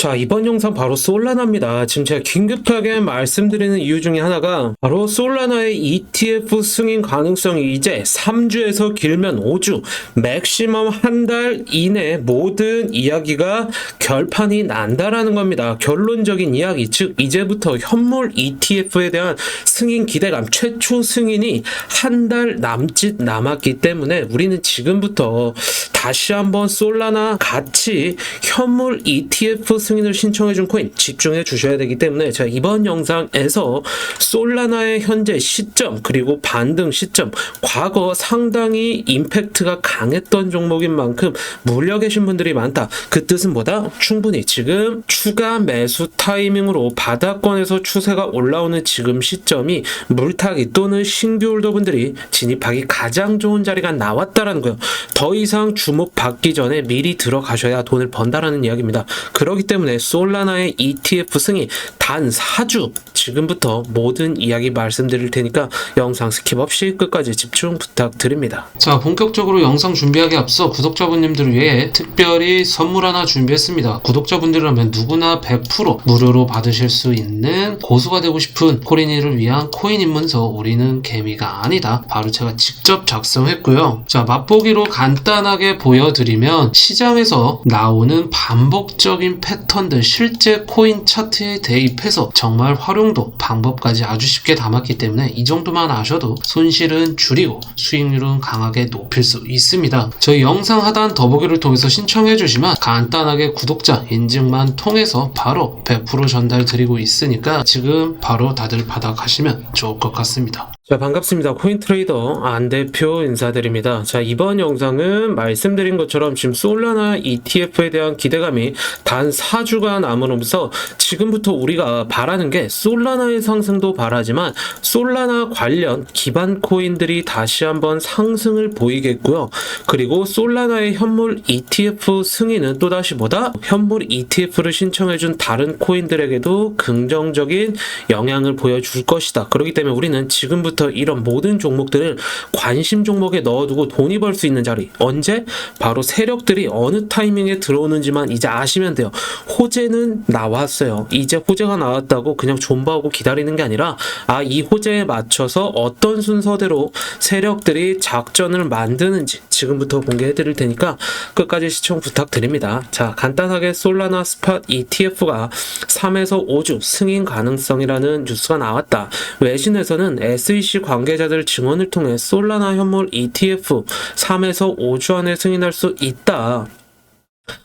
자, 이번 영상 바로 솔라나입니다. 지금 제가 긴급하게 말씀드리는 이유 중에 하나가 바로 솔라나의 ETF 승인 가능성이 이제 3주에서 길면 5주, 맥시멈 한 달 이내 모든 이야기가 결판이 난다라는 겁니다. 결론적인 이야기, 즉 이제부터 현물 ETF에 대한 승인 기대감, 최초 승인이 한 달 남짓 남았기 때문에 우리는 지금부터 다시 한번 솔라나 같이 현물 ETF 승인을 신청해준 코인 집중해 주셔야 되기 때문에 제가 이번 영상에서 솔라나의 현재 시점 그리고 반등 시점 과거 상당히 임팩트가 강했던 종목인 만큼 물려 계신 분들이 많다. 그 뜻은 뭐다? 충분히 지금 추가 매수 타이밍으로 바닥권에서 추세가 올라오는 지금 시점이 물타기 또는 신규 홀더분들이 진입하기 가장 좋은 자리가 나왔다라는 거예요. 더 이상 주목 받기 전에 미리 들어가셔야 돈을 번다라는 이야기입니다. 그렇기 때문에 솔라나의 ETF 승인 단 4주 지금부터 모든 이야기 말씀드릴 테니까 영상 스킵 없이 끝까지 집중 부탁드립니다. 자, 본격적으로 영상 준비하기 앞서 구독자분님들을 위해 특별히 선물 하나 준비했습니다. 구독자분들이라면 누구나 100% 무료로 받으실 수 있는 고수가 되고 싶은 코린이를 위한 코인 입문서 우리는 개미가 아니다. 바로 제가 직접 작성했고요. 자, 맛보기로 간단하게 보여드리면 시장에서 나오는 반복적인 패턴 들 실제 코인 차트에 대입해서 정말 활용도 방법까지 아주 쉽게 담았기 때문에 이 정도만 아셔도 손실은 줄이고 수익률은 강하게 높일 수 있습니다. 저희 영상 하단 더보기를 통해서 신청해 주시면 간단하게 구독자 인증만 통해서 바로 100% 전달 드리고 있으니까 지금 바로 다들 받아 가시면 좋을 것 같습니다. 자, 반갑습니다. 코인트레이더 안 대표 인사드립니다. 자, 이번 영상은 말씀드린 것처럼 지금 솔라나 ETF에 대한 기대감이 단 4 주가 남으면서 지금부터 우리가 바라는 게 솔라나의 상승도 바라지만 솔라나 관련 기반 코인들이 다시 한번 상승을 보이겠고요. 그리고 솔라나의 현물 ETF 승인은 또다시 뭐다? 현물 ETF를 신청해준 다른 코인들에게도 긍정적인 영향을 보여줄 것이다. 그렇기 때문에 우리는 지금부터 이런 모든 종목들을 관심 종목에 넣어두고 돈이 벌 수 있는 자리 언제? 바로 세력들이 어느 타이밍에 들어오는지만 이제 아시면 돼요. 호재는 나왔어요. 이제 호재가 나왔다고 그냥 존버하고 기다리는 게 아니라 아 이 호재에 맞춰서 어떤 순서대로 세력들이 작전을 만드는지 지금부터 공개해 드릴 테니까 끝까지 시청 부탁드립니다. 자, 간단하게 솔라나 스팟 ETF가 3에서 5주 승인 가능성이라는 뉴스가 나왔다. 외신에서는 SEC 관계자들 증언을 통해 솔라나 현물 ETF 3에서 5주 안에 승인할 수 있다.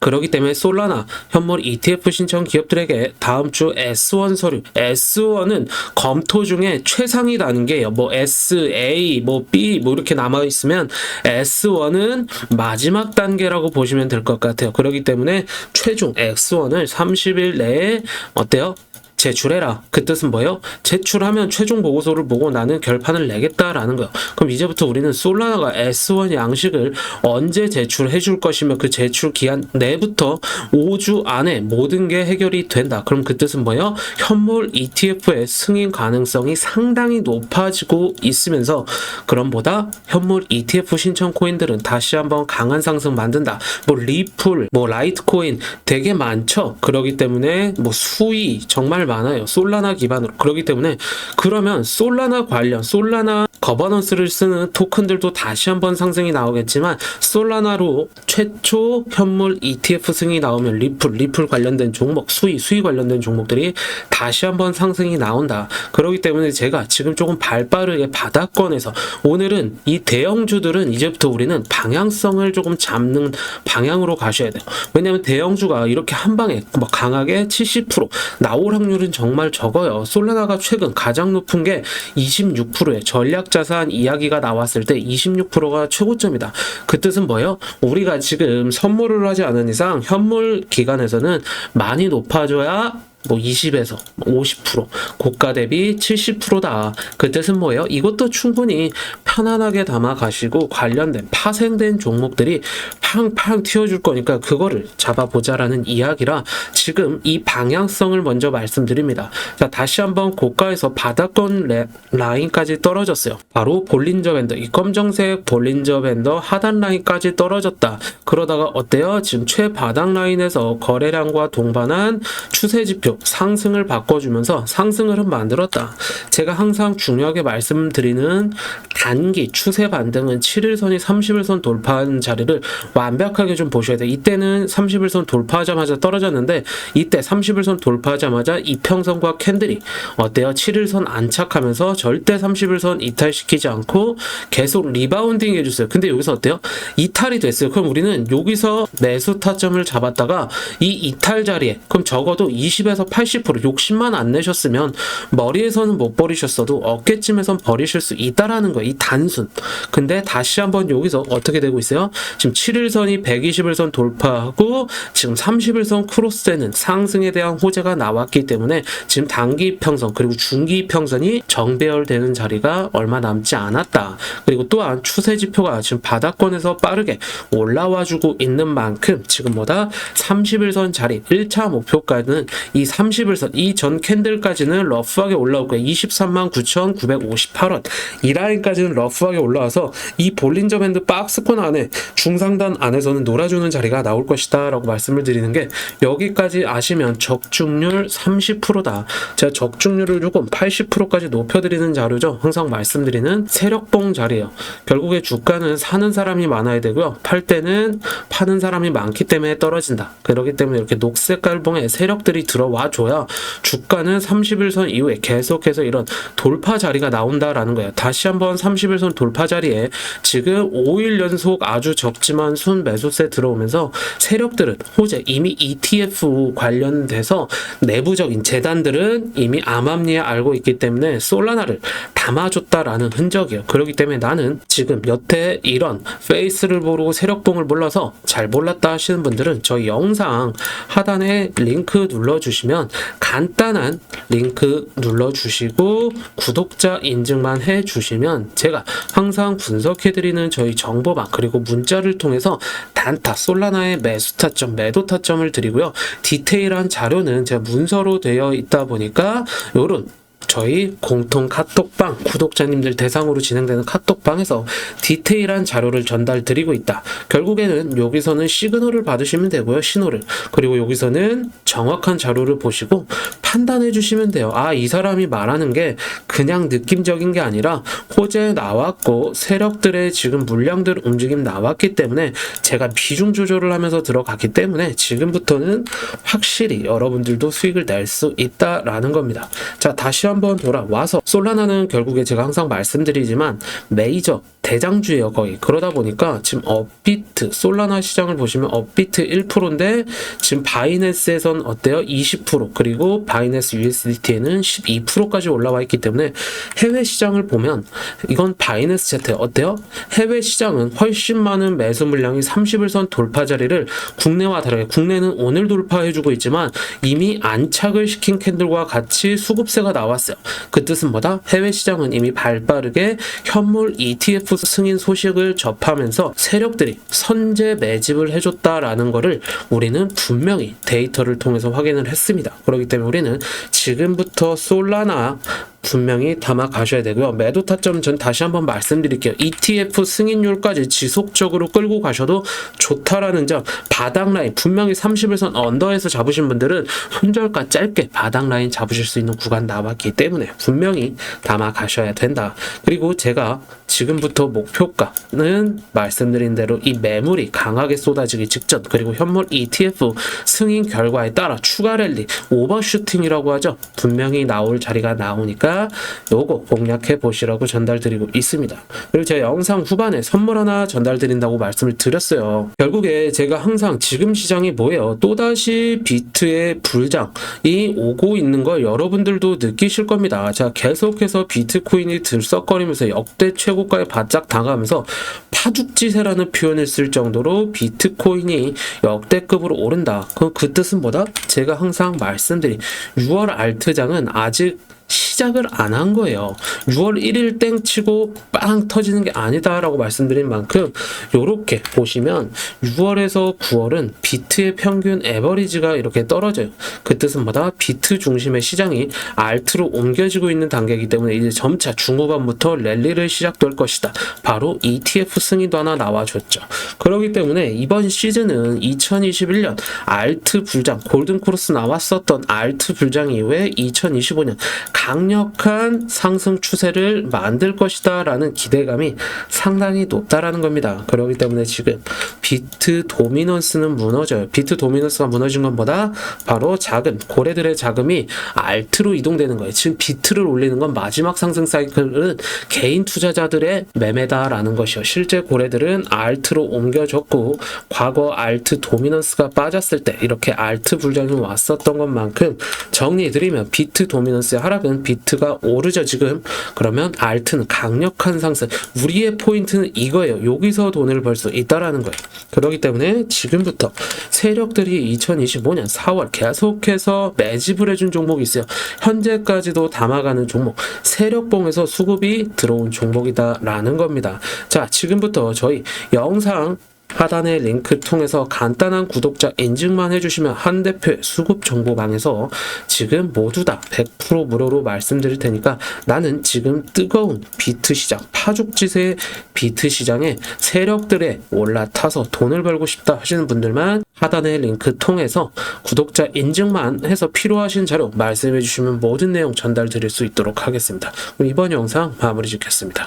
그렇기 때문에 솔라나 현물 ETF 신청 기업들에게 다음 주 S1 서류 S1은 검토 중에 최상위라는 게요. 뭐 S, A, 뭐 B 뭐 이렇게 남아 있으면 S1은 마지막 단계라고 보시면 될 것 같아요. 그렇기 때문에 최종 X1을 30일 내에 어때요? 제출해라. 그 뜻은 뭐예요? 제출하면 최종 보고서를 보고 나는 결판을 내겠다라는 거예요. 그럼 이제부터 우리는 솔라나가 S1 양식을 언제 제출해 줄 것이며 그 제출 기한 내부터 5주 안에 모든 게 해결이 된다. 그럼 그 뜻은 뭐예요? 현물 ETF의 승인 가능성이 상당히 높아지고 있으면서 그럼보다 현물 ETF 신청 코인들은 다시 한번 강한 상승 만든다. 뭐 리플, 뭐 라이트코인 되게 많죠. 그러기 때문에 뭐 수위 정말 많아요. 솔라나 기반으로. 그렇기 때문에 그러면 솔라나 관련, 솔라나 거버넌스를 쓰는 토큰들도 다시 한번 상승이 나오겠지만 솔라나로 최초 현물 ETF 승이 나오면 리플, 리플 관련된 종목, 수위, 수위 관련된 종목들이 다시 한번 상승이 나온다. 그렇기 때문에 제가 지금 조금 발빠르게 바닥권에서 오늘은 이 대형주들은 이제부터 우리는 방향성을 조금 잡는 방향으로 가셔야 돼요. 왜냐하면 대형주가 이렇게 한 방에 뭐 강하게 70% 나올 확률 은 정말 적어요. 솔라나가 최근 가장 높은 게 26%의 전략 자산 이야기가 나왔을 때 26%가 최고점이다. 그 뜻은 뭐예요? 우리가 지금 선물을 하지 않은 이상 현물 기간에서는 많이 높아져야 뭐 20에서 50% 고가 대비 70%다. 그 뜻은 뭐예요? 이것도 충분히 편안하게 담아 가시고 관련된 파생된 종목들이 팡팡 튀어줄 거니까 그거를 잡아보자라는 이야기라 지금 이 방향성을 먼저 말씀드립니다. 자, 다시 한번 고가에서 바닥권 레- 라인까지 떨어졌어요. 바로 볼린저 밴더, 이 검정색 볼린저 밴더 하단 라인까지 떨어졌다. 그러다가 어때요? 지금 최바닥 라인에서 거래량과 동반한 추세 지표 상승을 바꿔주면서 상승 흐름 만들었다. 제가 항상 중요하게 말씀드리는 단기 추세 반등은 7일선이 30일선 돌파한 자리를 완벽하게 좀 보셔야 돼. 이때는 30일선 돌파하자마자 떨어졌는데 이때 30일선 돌파하자마자 이평선과 캔들이 어때요? 7일선 안착하면서 절대 30일선 이탈시키지 않고 계속 리바운딩 해줬어요. 근데 여기서 어때요? 이탈이 됐어요. 그럼 우리는 여기서 매수 타점을 잡았다가 이 이탈 자리에 그럼 적어도 20 에서 80% 욕심만 안 내셨으면 머리에서는 못 버리셨어도 어깨쯤에선 버리실 수 있다라는 거예요. 이 단순. 근데 다시 한번 여기서 어떻게 되고 있어요? 지금 7일선이 120일선 돌파하고 지금 30일선 크로스되는 상승에 대한 호재가 나왔기 때문에 지금 단기 평선 그리고 중기 평선이 정배열되는 자리가 얼마 남지 않았다. 그리고 또한 추세 지표가 지금 바닥권에서 빠르게 올라와 주고 있는 만큼 지금 뭐다 30일선 자리 1차 목표가는 이 30일선 이 전 캔들까지는 러프하게 올라올 거예요. 23만 9,958원 이 라인까지는 러프하게 올라와서 이 볼린저 밴드 박스권 안에 중상단 안에서는 놀아주는 자리가 나올 것이다 라고 말씀을 드리는 게 여기까지 아시면 적중률 30%다. 제가 적중률을 조금 80%까지 높여드리는 자료죠. 항상 말씀드리는 세력봉 자리예요. 결국에 주가는 사는 사람이 많아야 되고요. 팔 때는 파는 사람이 많기 때문에 떨어진다. 그렇기 때문에 이렇게 녹색 깔봉에 세력들이 들어와 줘야 주가는 30일선 이후에 계속해서 이런 돌파 자리가 나온다라는 거예요. 다시 한번 30일선 돌파 자리에 지금 5일 연속 아주 적지만 순 매수세 들어오면서 세력들은 호재 이미 ETF 관련돼서 내부적인 재단들은 이미 암암리에 알고 있기 때문에 솔라나를 담아줬다라는 흔적이에요. 그렇기 때문에 나는 지금 여태 이런 페이스를 모르고 세력봉을 몰라서 잘 몰랐다 하시는 분들은 저희 영상 하단에 링크 눌러주시면 간단한 링크 눌러주시고 구독자 인증만 해주시면 제가 항상 분석해드리는 저희 정보방 그리고 문자를 통해서 단타 솔라나의 매수 타점 매도 타점을 드리고요. 디테일한 자료는 제가 문서로 되어 있다 보니까 요런 저희 공통 카톡방 구독자님들 대상으로 진행되는 카톡방에서 디테일한 자료를 전달 드리고 있다. 결국에는 여기서는 시그널을 받으시면 되고요. 신호를. 그리고 여기서는 정확한 자료를 보시고 판단해 주시면 돼요. 아, 이 사람이 말하는 게 그냥 느낌적인 게 아니라 호재 나왔고 세력들의 지금 물량들 움직임 나왔기 때문에 제가 비중 조절을 하면서 들어갔기 때문에 지금부터는 확실히 여러분들도 수익을 낼 수 있다라는 겁니다. 자, 다시 한번 돌아와서 솔라나는 결국에 제가 항상 말씀드리지만 메이저 대장주예요 거의. 그러다 보니까 지금 업비트 솔라나 시장을 보시면 업비트 1%인데 지금 바이낸스에선 어때요? 20% 그리고 바이낸스 USDT에는 12%까지 올라와 있기 때문에 해외 시장을 보면 이건 바이낸스 제트. 어때요? 해외 시장은 훨씬 많은 매수 물량이 30일선 돌파 자리를 국내와 다르게 국내는 오늘 돌파해주고 있지만 이미 안착을 시킨 캔들과 같이 수급세가 나왔어요. 그 뜻은 뭐다? 해외 시장은 이미 발빠르게 현물 ETF 승인 소식을 접하면서 세력들이 선제 매집을 해줬다라는 거를 우리는 분명히 데이터를 통해서 확인을 했습니다. 그렇기 때문에 우리는 지금부터 솔라나 분명히 담아 가셔야 되고요. 매도 타점 전 다시 한번 말씀드릴게요. ETF 승인율까지 지속적으로 끌고 가셔도 좋다라는 점. 바닥 라인 분명히 30일선 언더에서 잡으신 분들은 손절가 짧게 바닥 라인 잡으실 수 있는 구간 나왔기 때문에 분명히 담아 가셔야 된다. 그리고 제가 지금부터 목표가는 말씀드린 대로 이 매물이 강하게 쏟아지기 직전 그리고 현물 ETF 승인 결과에 따라 추가 랠리 오버슈팅이라고 하죠. 분명히 나올 자리가 나오니까 테니까 요거 공략해 보시라고 전달드리고 있습니다. 그리고 제가 영상 후반에 선물 하나 전달드린다고 말씀을 드렸어요. 결국에 제가 항상 지금 시장이 뭐예요? 또다시 비트의 불장이 오고 있는 걸 여러분들도 느끼실 겁니다. 자, 계속해서 비트코인이 들썩거리면서 역대 최고가에 바짝 당하면서 파죽지세라는 표현을 쓸 정도로 비트코인이 역대급으로 오른다. 그럼 그 뜻은 뭐다? 제가 항상 말씀드린 6월 알트장은 아직 시작을 안 한 거예요. 6월 1일 땡 치고 빵 터지는 게 아니다라고 말씀드린 만큼 요렇게 보시면 6월에서 9월은 비트의 평균 에버리지가 이렇게 떨어져요. 그 뜻은 뭐다? 비트 중심의 시장이 알트로 옮겨지고 있는 단계이기 때문에 이제 점차 중후반부터 랠리를 시작될 것이다. 바로 ETF 승인도 하나 나와줬죠. 그렇기 때문에 이번 시즌은 2021년 알트 불장 골든 크로스 나왔었던 알트 불장 이후에 2025년 강 력한 상승 추세를 만들 것이다 라는 기대감이 상당히 높다라는 겁니다. 그렇기 때문에 지금 비트 도미넌스는 무너져요. 비트 도미넌스가 무너진 것보다 바로 작은 고래들의 자금이 알트로 이동되는 거예요. 지금 비트를 올리는 건 마지막 상승 사이클은 개인 투자자들의 매매다라는 것이요. 실제 고래들은 알트로 옮겨졌고 과거 알트 도미넌스가 빠졌을 때 이렇게 알트 불장이 왔었던 것만큼 정리해드리면 비트 도미넌스의 하락은 비트 가 오르죠 지금? 그러면 알트는 강력한 상승. 우리의 포인트는 이거예요. 여기서 돈을 벌 수 있다라는 거예요. 그렇기 때문에 지금부터 세력들이 2025년 4월 계속해서 매집을 해준 종목이 있어요. 현재까지도 담아가는 종목. 세력봉에서 수급이 들어온 종목이다라는 겁니다. 자 지금부터 저희 영상 하단의 링크 통해서 간단한 구독자 인증만 해주시면 한 대표의 수급 정보방에서 지금 모두 다 100% 무료로 말씀드릴 테니까 나는 지금 뜨거운 비트 시장, 파죽지세 비트 시장에 세력들에 올라타서 돈을 벌고 싶다 하시는 분들만 하단의 링크 통해서 구독자 인증만 해서 필요하신 자료 말씀해 주시면 모든 내용 전달 드릴 수 있도록 하겠습니다. 이번 영상 마무리 짓겠습니다.